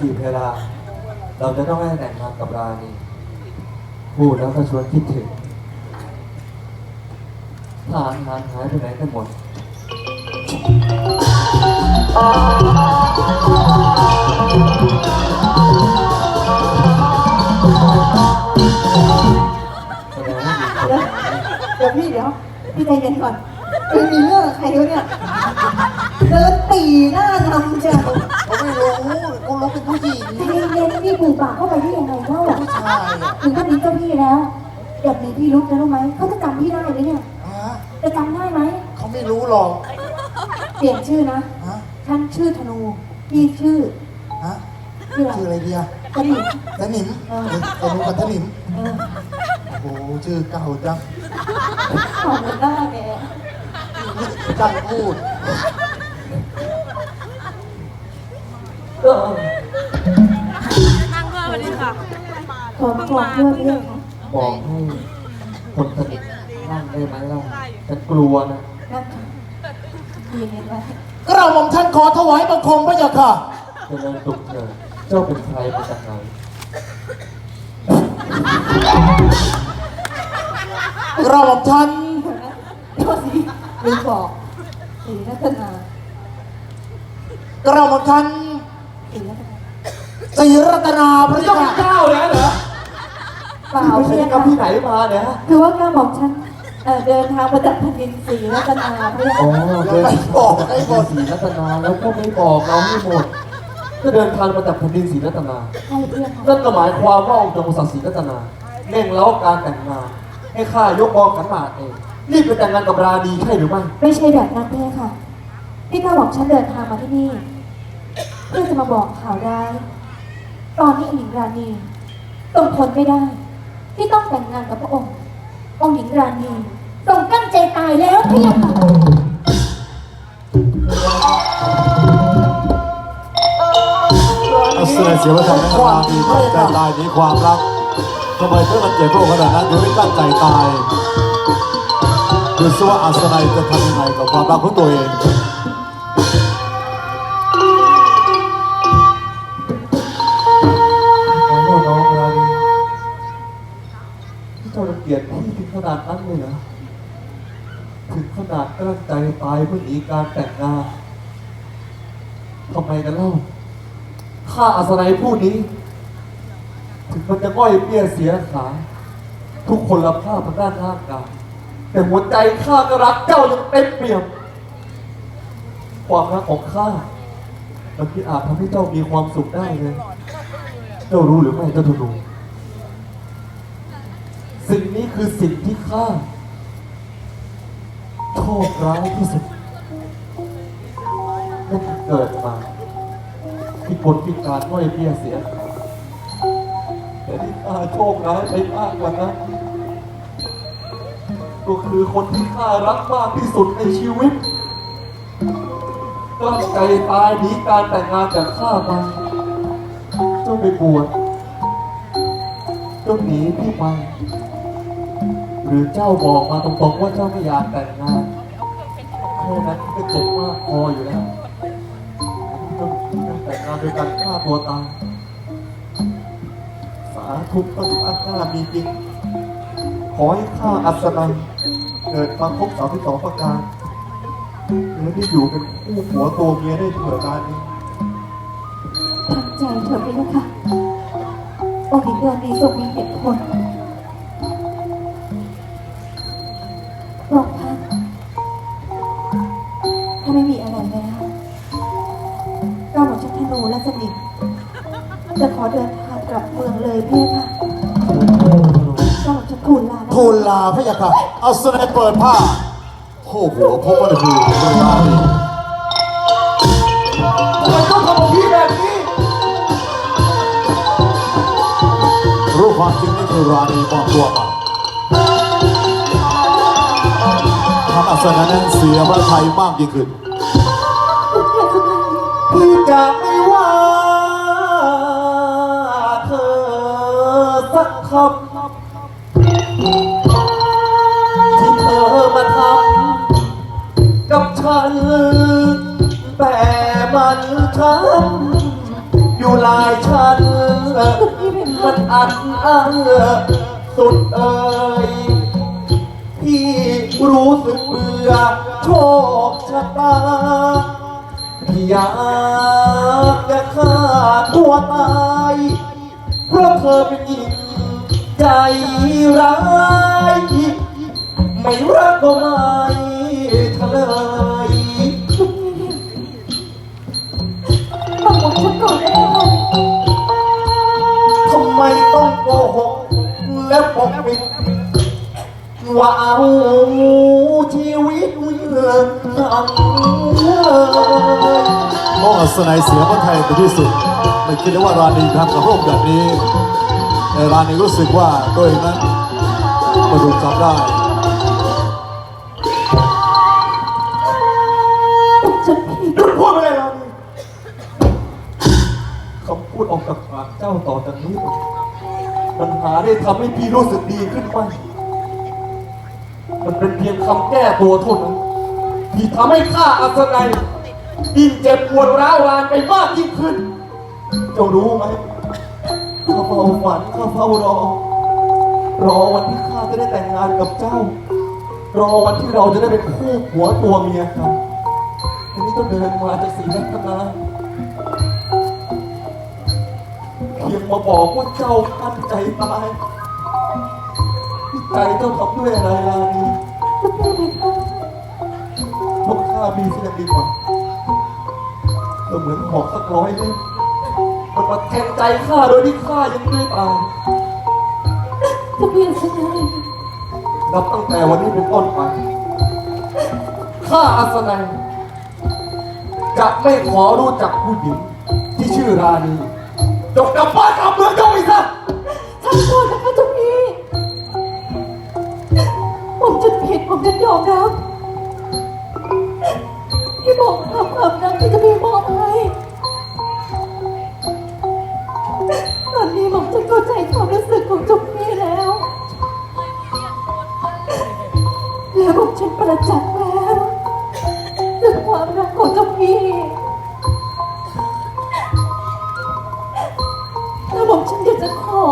จีบเพลา เราจะต้องให้แต่งงานกับราณีพูดแล้วก็ชวนคิดถึงทหารหารหายไปไหนกันหมดแสดงว่ามีคนเดี๋ยวพี่เดี๋ยวพี่ใจเย็นก่อนม่มีเรื่องกับใครเขาเนี่ยเดินตีหน้านำจ้ะผม ไม่รู้กูรู้เป็นผู้หญิงใจเย็นๆพี่ปลูกปากเข้าไปได้ยังไงเล่าผู้ชายถึงก็มีเจ้าพี่แล้วเดี๋ยวมีพี่ลุกนะรู้ไหมเขาจะจำพี่ได้ไหมเนี่ยฮะจะจำได้ไหมเขาไม่รู้หรอกเปลี่ยนชื่อนะฮะฉันชื่อธนูพี่ชื่อฮะชื่ออะไรชื่ออะไรเดียกระดิ่งตะหนิมตะหนิมกับตะหนิมเออโอ้โหชื่อเก่าจังขอบคุณหน้าแก จังพูด เออนั่งด้วยสวัสดีค่ะขอบคุณเพื่อนเพื่อนค่ะบอกให้คนสนิทนั่งได้ไหมล่ะฉันกลัวนะนั่งค่ะยืนเห็นไว้กระหม่อมท่านขอถวายบังคมพระยาค่ะเจริญสุขเถิดเจ้าเป็นใครมาจากไหนกระหม่อมท่านโทษสิลืมบอกสีรัตนากระหม่อมท่านสีรัตนา ศรีรัตนาพระยาเจ้าเป็นค่ะเจ้าแล้วเหรอเปล่าไม่ใช่พี่กับที่ไหนมาเนี่ยฮะคือว่าการบอกฉันเอ่อเดินทางมาจากแผ่นดินสีรัตนาพี่อ๋อแล้วไปบอกให้หมดศรีรัตนาแล้วก็ไม่บอกเราให้หมด ก็เดินทางมาจากแผ่นดินศรีรัตนาให้เพื่อนค่ะนั่นก็หมายความว่าองค์จงศักดิ์ศรีรัตนาเร่งเล้าการแต่งงาน ให้ข้ายกบองขันหมากเองรีบไปแต่งงานกับราณีใช่หรือไม่ไม่ใช่แบบนั้นพี่ค่ะพี่ก็บอกฉันเดินทางมาที่นี่ เพื่อจะมาบอกข่าวร้าย ตอนนี้หญิงราณีต้องทนไม่ได้ ที่ต้องแต่งงานกับพระองค์ องค์หญิงราณีต้องกั้นใจตายแล้วพี่ค่ะเอาเสื้อเสียวัฒนธรรมมีใจตายหนีความรักทำไมเพื่อนมันเจ็บโรคขนาดนั้นถึงไม่ตั้งใจตายดูซิว่าอาสนัยจะทำยังไงกับความรักของตัวเอง นาดนั้นเลยเหรอถึงขนาดกลั้นใจตายเพื่อหนีการแต่งงานทำไมกันเล่าข้าอาสนัยผู้นี้ ถึงมันจะง่อยเปี้ยเสียขา ทุกคนละภาพทาด้านร่างกายแต่หัวใจข้าก็รักเจ้าอย่างเต็มเปี่ยม ความรักของข้ามันที่อาจทำให้เจ้ามีความสุขได้เลย เจ้ารู้หรือไม่เจ้าธนู นี้คือสิ่งที่ข้าโชคร้ายที่สุดนั่อเกิดมาที่คนพิการน้อยเบี้ยเสีย แต่ที่ข้าโชคร้ายไปมากกว่านั้นก็คือคนที่ข้ารักมากที่สุดในชีวิตกลั้นใจตายหนีการแต่งงานจากข้ามาเจ้าไปบวชเจ้าหนีพี่ไป หรือเจ้าบอกมาตรงๆว่าเจ้าไม่อยากแต่งงานแค่นั้นก็เจ็บมากพออยู่แล้วต้องแต่งงานโดยการฆ่าตัวตายสาธุพระอัครามีจริงขอให้ข้าอัศนัยเกิดมาครบสามที่สองประการและได้อยู่เป็นคู่หัวตัวเมียได้เถิดการนี้ทำใจเถอะพี่ค่ะองค์หญิงราณีทรงมีเหตุผล นธนูและสนิทจะขอเดินทางกลับเมืองเลยพี่ค่ะเราจะทูลลานะทูลลาพระยาค่ะเอาสนัยเปิดผ้าโผล่หัวพบว่าคือเวลานี้ทำไมต้องทำกับพี่แบบนี้รู้ความจริงนี่คือราณีปลอมตัวมาทำอัศนัยนั้นเสียพระไทยมากยิ่งขึ้น พี่จะไม่ คำที่เธอมาทำกับฉัน แต่มันช้ำอยู่ลายฉันมันอันอังสุดเอ่ยพี่รู้สึกเบื่อโชคชะตาพี่อยากจะฆ่าตัวตาย เพราะเธอเป็นหญิง ใจร้ายไม่รักก็ไม่ทะเลยบอกผมฉันก่อนได้ไหมทำไมต้องโกหกและปกปิดว่าเอาชีวิตเรื่องทำเลยมองอัศนัยเสียพระไทยเป็นที่สุด ไม่คิดเลยว่าราณีทำกับพวกแบบนี้ แต่ราณีรู้สึกว่าตัวเองนั้นมาถูกจับได้จุดพูดไปเลยเราคำพูดออกจากปากเจ้าต่อจากนี้ปัญหาได้ทำให้พี่รู้สึกดีขึ้นไหมมันเป็นเพียงคำแก้ตัวเท่านั้นที่ทำให้ข้าอัศนัยยิ่งเจ็บปวดร้าวรานไปมากยิ่งขึ้น เจ้ารู้ไหม เฝ้าฝันข้าเฝ้ารอ รอวันที่ข้าจะได้แต่งงานกับเจ้า รอวันที่เราจะได้เป็นคู่หัวตัวเมียกันทีนี้ก็เดินมาจากสีนักนาเพียงมาบอกว่าเจ้าตั้งใจตายใจเจ้าทำด้วยอะไรล่ะนี่พวกข้ามีเสียดีกว่าก็เหมือนหอกสักร้อยเล่ม มันมาแทงใจข้าโดยที่ข้ายังไม่ได้ตายจะเปลี่ยนฉันไงนับตั้งแต่วันนี้เป็นต้นไป ข้าอัศนัยจะไม่ขอรู้จักผู้หญิงที่ชื่อราณีจบกลับบ้านกลับเมืองเจ้าอีกซะฉันขอนะคะเจ้าพี่ผมจะผิดผมจะยอมรับที่บอกทำความรักที่จะ แล้วผมฉันอยากจะขอ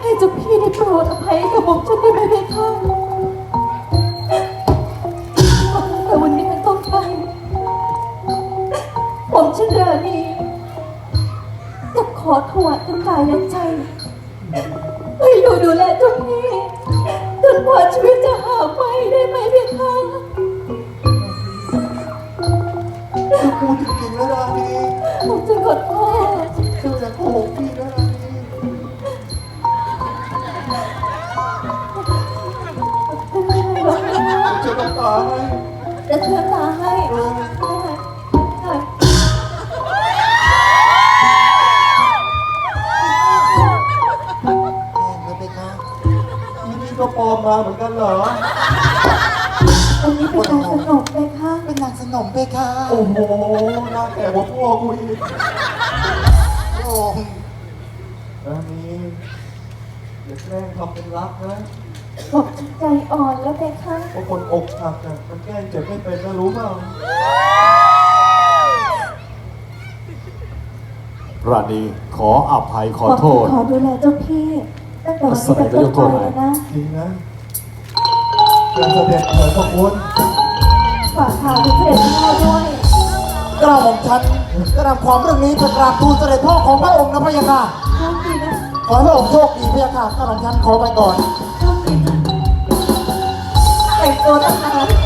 ให้เจ้าพี่ได้โปรดอภัยกับผมฉันได้ไหมเพคะแต่วันนี้เป็นต้นไปผมฉันเรนีจะขอถวายทั้งกายและใจให้อยู่ดูแลเจ้าพี่จนกว่าชีวิตจะหาไม่ได้ไหมเพคะ พูดจริงๆแล้วราณีผมจะขอโทษเจ้าอย่าโกหกพี่นะราณีไม่ได้หรอกนะเจ้าต้องตายจะเชื่อตาให้ได้ได้เลยไปค่ะอีนี่ก็ปลอมมาเหมือนกันเหรออันนี้เป็นการสนุกเลยค่ะ เป็นนางสนมไปค่ะโอ้โหหน้าแก่กว่าพ่อกูอีกโอ้ราณีอย่าแกล้งทำเป็นรักนะผมใจอ่อนแล้วเลยค่ะเพราะคนอกหักอะมันแกล้งเจ็บไม่เป็นนะรู้เปล่าราณีขออภัยขอโทษ ขอดูแลเจ้าพี่ตั้งแต่วันนี้เป็นต้นไปเลยนะจริงนะการเสด็จเถิดพระคุณ ฝากข่าวถึงเสด็จพ่อด้วยกระหม่อมฉันกระนำความเรื่องนี้ไปกราบทูลเสด็จพ่อของพระองค์นะพระยาค่ะโชคดีนะขอให้พระองค์โชคดีพระยาค่ะกระหม่อมฉันขอไปก่อนโชคดีนะแต่งตัวตั้งนาน